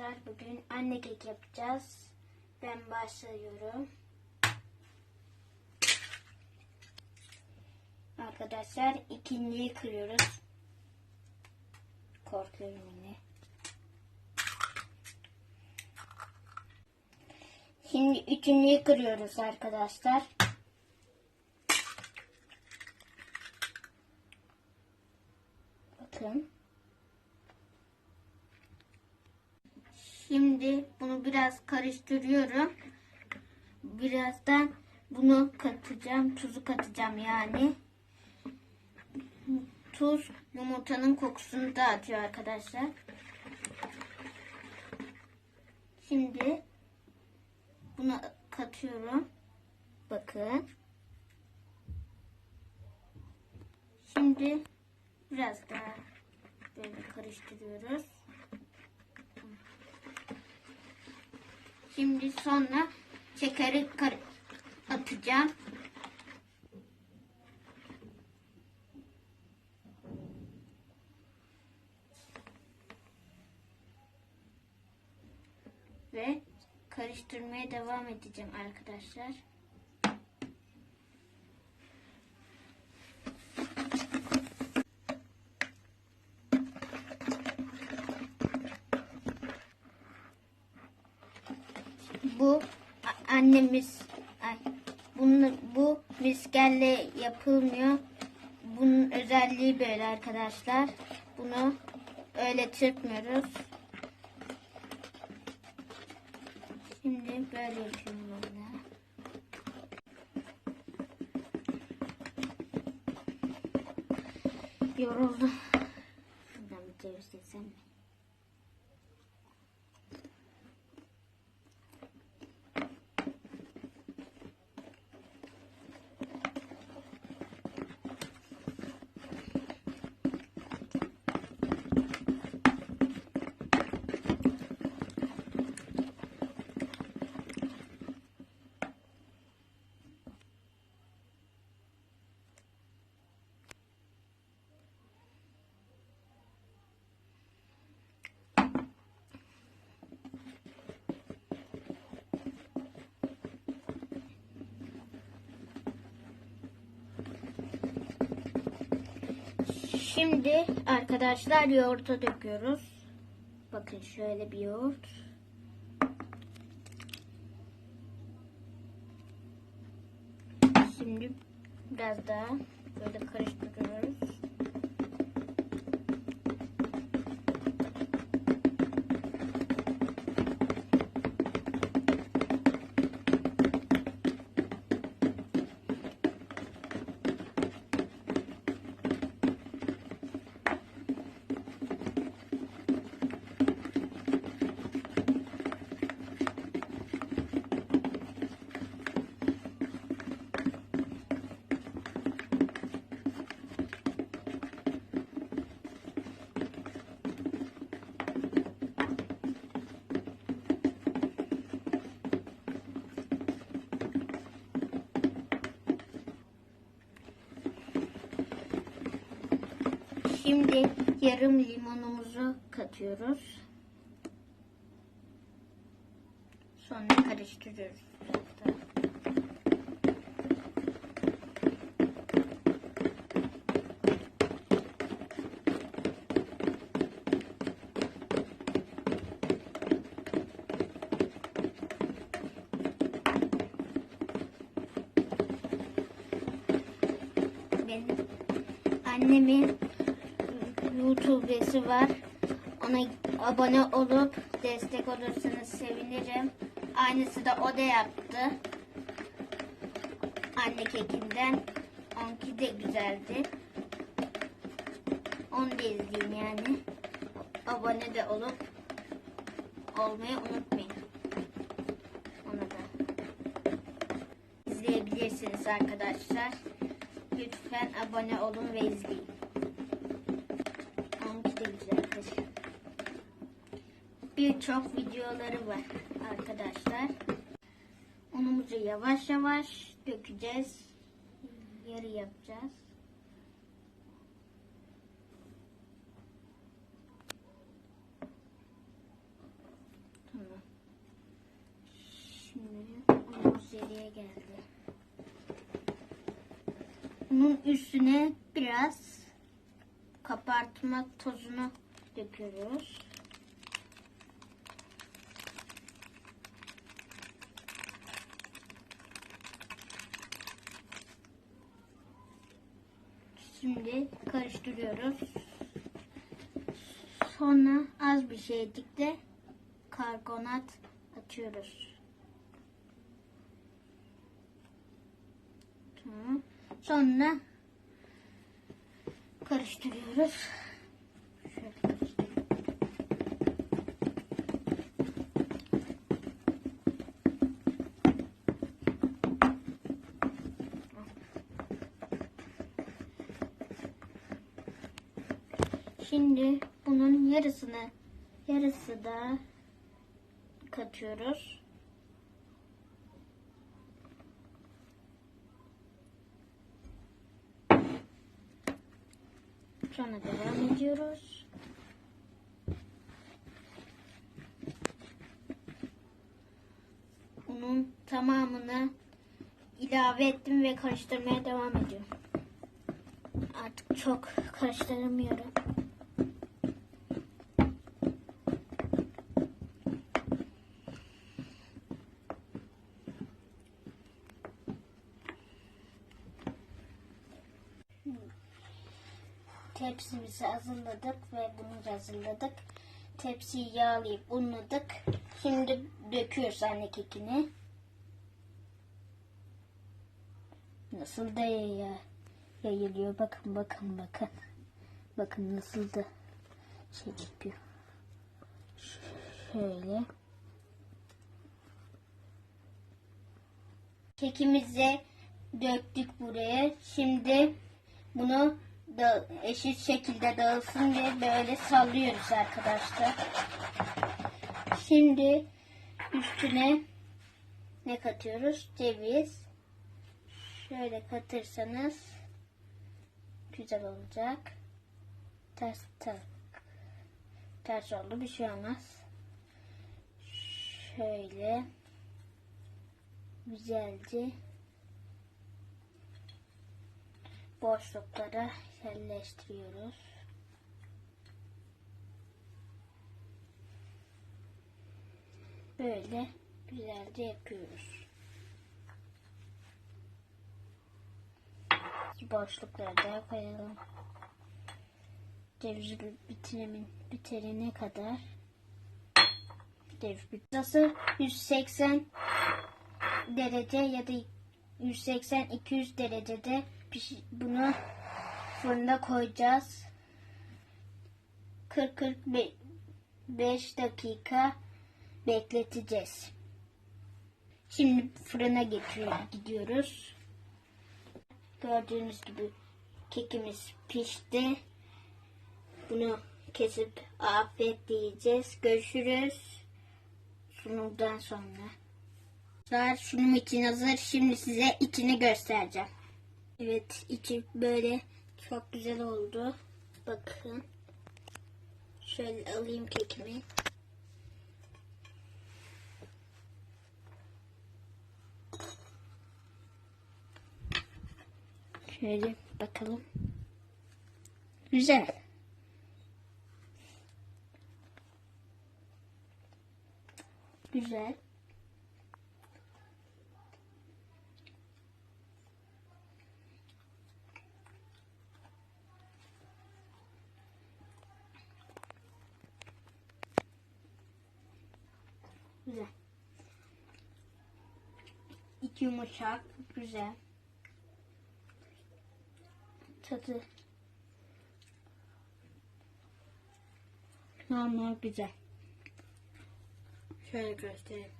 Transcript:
arkadaşlar. Bugün anne kek yapacağız. Ben başlıyorum. Arkadaşlar ikinciyi kırıyoruz. Korkuyorum yine. Şimdi üçüncüyü kırıyoruz arkadaşlar. Bakın. Şimdi bunu biraz karıştırıyorum. Birazdan bunu katacağım. Tuzu katacağım yani. Tuz yumurtanın kokusunu dağıtıyor arkadaşlar. Şimdi bunu katıyorum. Bakın. Şimdi biraz daha böyle karıştırıyoruz. Şimdi sonra şekeri atacağım. Ve karıştırmaya devam edeceğim arkadaşlar. Bu annemiz bunu, bu miskelle yapılmıyor. Bunun özelliği böyle arkadaşlar. Bunu öyle çırpmıyoruz. Şimdi böyle yapıyorum ben. Yoruldum. Şuradan bir ceviz yesem mi? Şimdi arkadaşlar yoğurta döküyoruz. Bakın şöyle bir yoğurt. Şimdi biraz daha böyle karıştırıyoruz. Şimdi yarım limonumuzu katıyoruz. Sonra karıştırıyoruz. Benim annemin YouTube'si var. Ona abone olup destek olursanız sevinirim. Aynısı da o da yaptı. Anne kekinden. Onki de güzeldi. Onu da izleyin yani. Abone de olup olmayı unutmayın. Onu da izleyebilirsiniz arkadaşlar. Lütfen abone olun ve izleyin. birçok videoları var arkadaşlar. Unumuzu yavaş yavaş dökeceğiz. Yarı yapacağız. Tamam. Şimdi unumuz yarıya geldi. Unun üstüne biraz kabartma tozunu döküyoruz. Şimdi karıştırıyoruz. Sonra az bir şeycikte karbonat atıyoruz. Sonra karıştırıyoruz. Şöyle karıştırıyorum. Şimdi bunun yarısını yarısı da katıyoruz. Sonra devam ediyoruz. Bunun tamamını ilave ettim ve karıştırmaya devam ediyorum. Artık çok karıştıramıyorum. Tepsimizi hazırladık ve bunu hazırladık. Tepsiyi yağlayıp unladık. Şimdi döküyoruz anne kekini. Nasıl da ya- yayılıyor. Bakın bakın bakın. Bakın nasıl da şey yapıyor. Şöyle. Kekimizi döktük buraya. Şimdi bunu da eşit şekilde dağılsın diye böyle sallıyoruz arkadaşlar. Şimdi üstüne ne katıyoruz? Ceviz. Şöyle katırsanız güzel olacak. Ters ters ters oldu bir şey olmaz. Şöyle güzelce boşluklara yerleştiriyoruz. Böyle güzelce yapıyoruz. Boşlukları da koyalım. Ceviz bitirimin bitirene kadar ceviz pizzası 180 derece ya da 180-200 derecede bunu fırında koyacağız. 40-45 dakika bekleteceğiz. Şimdi fırına getiriyor, gidiyoruz. Gördüğünüz gibi kekimiz pişti. Bunu kesip afiyetle yiyeceğiz. Görüşürüz. Sunumdan sonra. Sunum için hazır. Şimdi size içini göstereceğim. Evet içi böyle çok güzel oldu. Bakın. Şöyle alayım kekimi. Şöyle bakalım. Güzel. Güzel. Güzel. İki yumuşak. Güzel. Tadı normal güzel. Şöyle göstereyim.